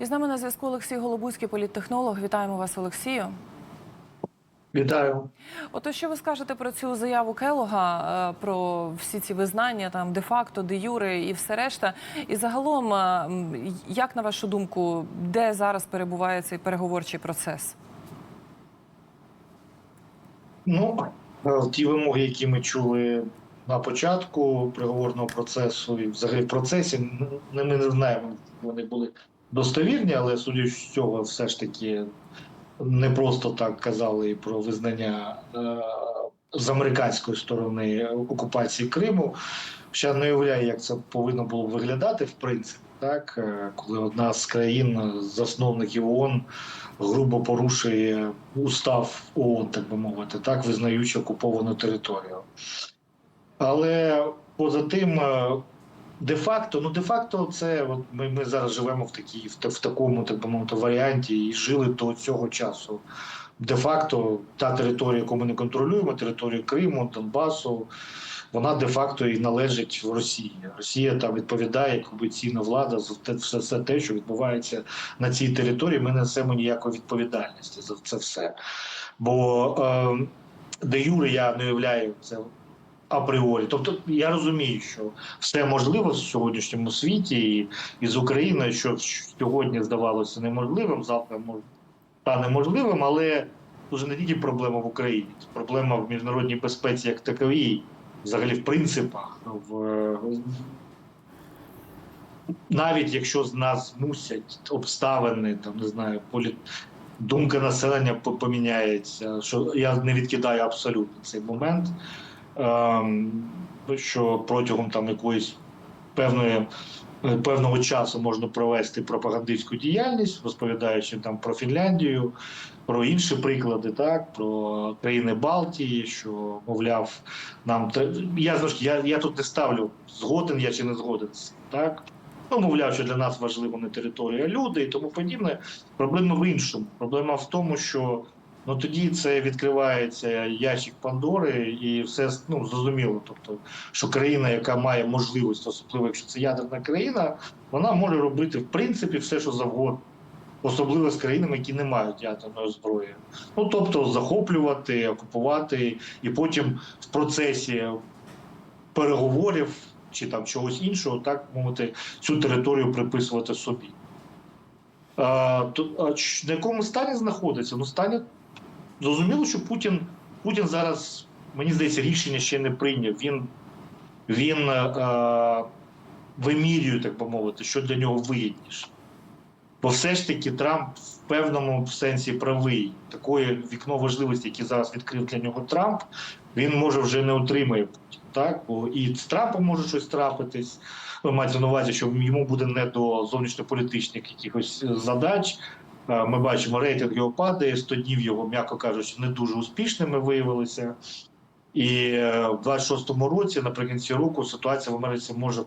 І з нами на зв'язку Олексій Голобуцький, політтехнолог. Вітаємо вас, Олексію. Вітаю. Ото що ви скажете про цю заяву Келога, е, про всі ці визнання, там де-факто, де-юре і все решта. І загалом, е, як на вашу думку, де зараз перебуває цей переговорчий процес? Ну, е, ті вимоги, які ми чули на початку переговорного процесу, і взагалі в процесі, ми не знаємо, вони були достовірні, але судячи з цього, все ж таки не просто так казали і про визнання е, з американської сторони окупації Криму. Ще не уявляю, як це повинно було б виглядати, в принципі, так е, коли одна з країн, засновників ООН, грубо порушує устав ООН, так би мовити, так визнаючи окуповану територію. Але поза тим, е, де-факто, ну де-факто, це от ми, ми зараз живемо в такій, в, в такому, так би мовити, варіанті і жили до цього часу. Де-факто та територія, яку ми не контролюємо, територія Криму, Донбасу, вона де-факто і належить в Росії. Росія там відповідає як окупаційна влада за те, все, все те, що відбувається на цій території. Ми несемо ніякої відповідальності за це все. Бо е, де Юре я не уявляю це апріорі. Тобто я розумію, що все можливо в сьогоднішньому світі, і, і з Україною, що сьогодні здавалося неможливим, завтра може стане можливим, але вже не тільки проблема в Україні, це проблема в міжнародній безпеці як таковій, взагалі в принципах. В, навіть якщо з нас змусять обставини, там не знаю, полі... думка населення поміняється, що я не відкидаю абсолютно цей момент, що протягом там якоїсь певної. е, Певного часу можна провести пропагандистську діяльність, розповідаючи там про Фінляндію, про інші приклади, так про країни Балтії, що мовляв, нам я я, я тут не ставлю згоден я чи не згоден, так ну мовляв, що для нас важливо не територія, а люди і тому подібне. Проблема в іншому. Проблема в тому, що ну тоді це відкривається ящик Пандори, і все ну зрозуміло. Тобто, що країна, яка має можливість, особливо якщо це ядерна країна, вона може робити в принципі все, що завгодно. Особливо з країнами, які не мають ядерної зброї. Ну тобто захоплювати, окупувати, і потім в процесі переговорів чи там чогось іншого, так мовити, цю територію приписувати собі. А, то, а на якому стані знаходиться? Ну, стані зрозуміло, що Путін, Путін зараз, мені здається, рішення ще не прийняв. Він, він а, вимірює, так би мовити, що для нього вигідніше. Бо все ж таки Трамп в певному сенсі правий. Такої вікно важливості, яке зараз відкрив для нього Трамп, він може вже не отримає Путін. Так? Бо і з Трампом може щось трапитись. Маєте на увазі, що йому буде не до зовнішньополітичних якихось задач. Е, Ми бачимо, рейтинг його падає, 100 днів його, м'яко кажучи, не дуже успішними виявилися. І е, в 26-му році, наприкінці року, ситуація в Америці може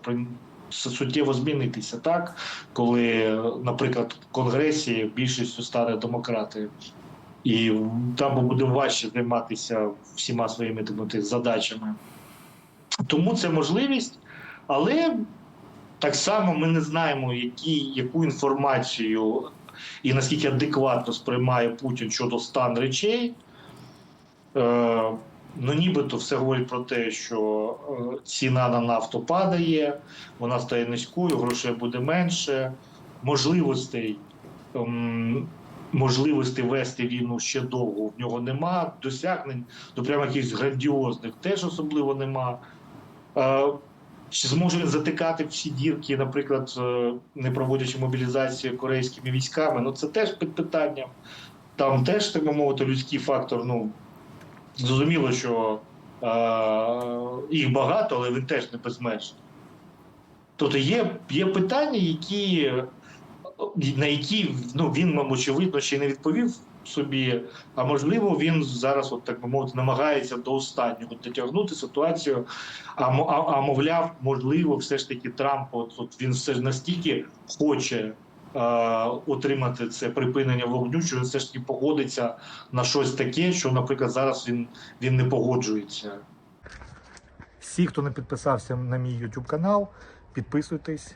суттєво змінитися так, коли, е, наприклад, в Конгресі більшістю стане демократи, і там буде важче займатися всіма своїми мовити, задачами. Тому це можливість, але так само ми не знаємо, які, яку інформацію і наскільки адекватно сприймає Путін щодо стан речей. Е, ну, нібито все говорить про те, що е, ціна на нафту падає, вона стає низькою, грошей буде менше, можливостей. ем, Можливостей вести війну ще довго в нього нема, досягнень до прямо якихось грандіозних теж особливо нема. Чи зможе він затикати всі дірки, наприклад, е, не проводячи мобілізацію корейськими військами? Ну це теж під питанням. Там теж, так мовити, людський фактор. Ну зрозуміло, що е, їх багато, але він теж не безмежний. Тобто є, є питання, які, на які ну, він, мабуть, очевидно, ще не відповів собі, а можливо, він зараз, от так би мовити, намагається до останнього дотягнути ситуацію. А, а, а мовляв, можливо, все ж таки Трамп, от, от він все ж настільки хоче отримати це припинення вогню, що він все ж таки погодиться на щось таке, що, наприклад, зараз він, він не погоджується. Всі, хто не підписався на мій YouTube канал, підписуйтесь,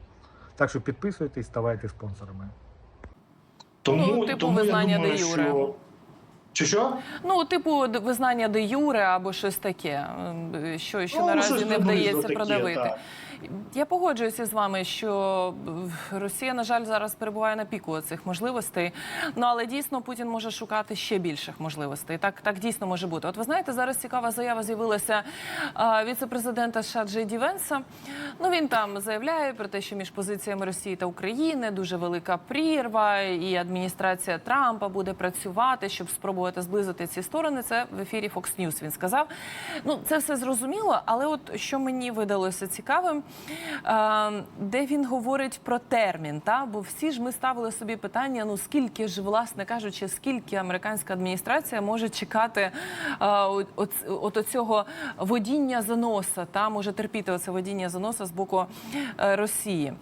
Так що підписуйтесь, ставайте спонсорами. Тому, Ну, типу тому визнання думаю, де юре. що... Чи що? Ну, типу, визнання де юре або щось таке, що, що Ну, наразі щось не вдається таке, продавити. так. Я погоджуюся з вами, що е, Росія, на жаль, зараз перебуває на піку цих можливостей. Ну але дійсно Путін може шукати ще більших можливостей. Так, так дійсно може бути. От ви знаєте, зараз цікава заява з'явилася віце-президента США Джей. Ну він там заявляє про те, що між позиціями Росії та України дуже велика прірва, і адміністрація Трампа буде працювати, щоб спробувати зблизити ці сторони. Це в ефірі Fox News він сказав. Ну це все зрозуміло, але от що мені видалося цікавим, де він говорить про термін, та бо всі ж ми ставили собі питання: ну скільки ж, власне кажучи, скільки американська адміністрація може чекати е, от, от, оцього водіння за носа, та може терпіти оце водіння за носа з боку е, Росії.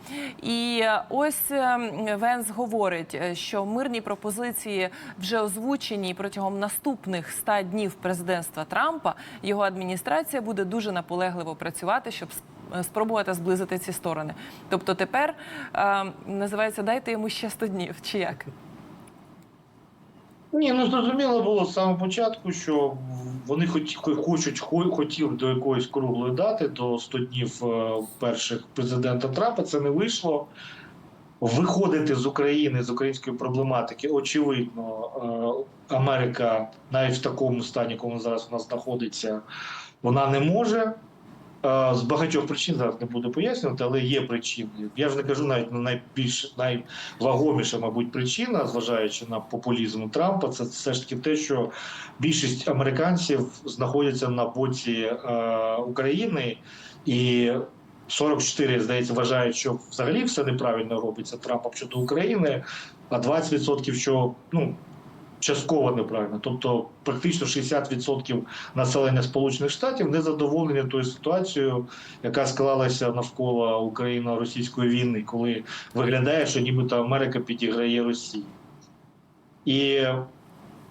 І е, ось е, Венс говорить, е, що мирні пропозиції вже озвучені протягом наступних 100 днів президентства Трампа. Його адміністрація буде дуже наполегливо працювати, щоб е, спробувати зблизити ці сторони. Тобто тепер е, називається дайте йому ще 100 днів, чи як? Ні, ну зрозуміло було з самого початку, що вони хоч, хочуть, хо- хотіли до якоїсь круглої дати, до 100 днів е, перших президента Трампа. Це не вийшло. Виходити з України, з української проблематики, очевидно, е, Америка навіть в такому стані, якому зараз нас знаходиться, вона не може. З багатьох причин зараз не буду пояснювати, але є причини. Я ж не кажу навіть на найбільш найвагоміша, мабуть, причина, зважаючи на популізм Трампа, це все ж таки те, що більшість американців знаходяться на боці е, України, і 44, здається, вважають, що взагалі все неправильно робиться Трампом щодо України, а 20% що ну. Частково неправильно, тобто практично 60% населення Сполучених Штатів не задоволені тою ситуацією, яка склалася навколо Україно-російської війни, коли виглядає, що нібито Америка підіграє Росії. І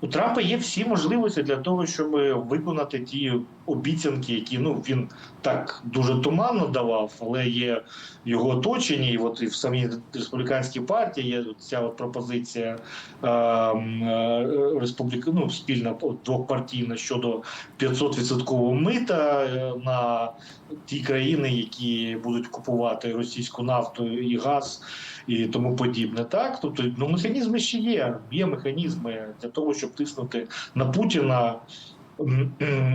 у Трампа є всі можливості для того, щоб виконати ті обіцянки, які ну він так дуже туманно давав, але є його оточенні, і от і в самій республіканській партії є ця от пропозиція е, е, республіка, ну, спільна двохпартійна щодо 500% мита е, на ті країни, які будуть купувати російську нафту і газ і тому подібне. Так, тобто ну механізми ще є. Є механізми для того, щоб тиснути на Путіна.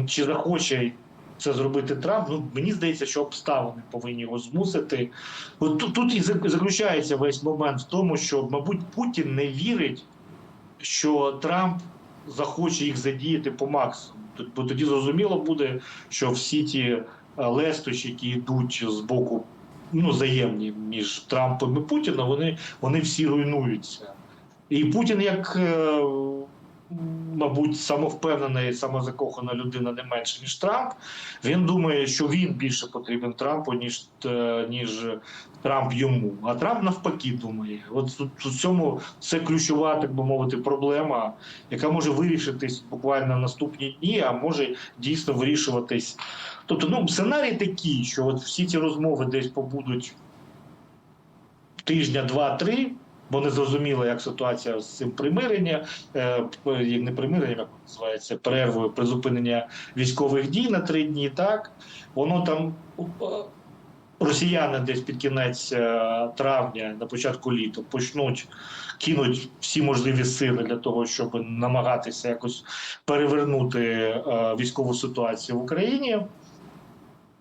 Чи захоче це зробити Трамп? Ну мені здається, що обставини повинні його змусити. От тут, тут і заключається весь момент в тому, що, мабуть, Путін не вірить, що Трамп захоче їх задіяти по максимуму. Бо тоді зрозуміло буде, що всі ті лестощі, які йдуть з боку ну, взаємні між Трампом і Путіном, вони, вони всі руйнуються. І Путін, як, е, мабуть, самовпевнена і самозакохана людина не менше, ніж Трамп, він думає, що він більше потрібен Трампу, ніж, е, ніж Трамп йому. А Трамп навпаки думає. От у цьому це ключова, так би мовити, проблема, яка може вирішитись буквально наступні дні, а може дійсно вирішуватись. Тобто, ну, сценарій такий, що от всі ці розмови десь побудуть тижня, два-три. Бо не зрозуміло, як ситуація з цим примирення, е, як не примирення, як називається перервою призупинення військових дій на три дні. Так воно там е, росіяни десь під кінець е, травня, на початку літа, почнуть кинуть всі можливі сили для того, щоб намагатися якось перевернути е, військову ситуацію в Україні.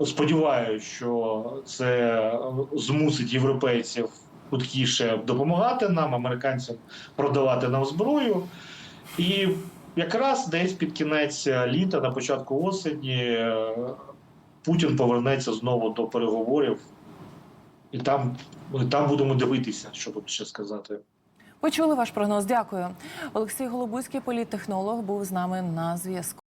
Сподіваюся, що це е, змусить європейців хуткіше допомагати нам, американцям продавати нам зброю. І якраз десь під кінець літа, на початку осені, Путін повернеться знову до переговорів, і там, там будемо дивитися, що тут ще сказати. Почули ваш прогноз. Дякую. Олексій Голобуцький, політтехнолог, був з нами на зв'язку.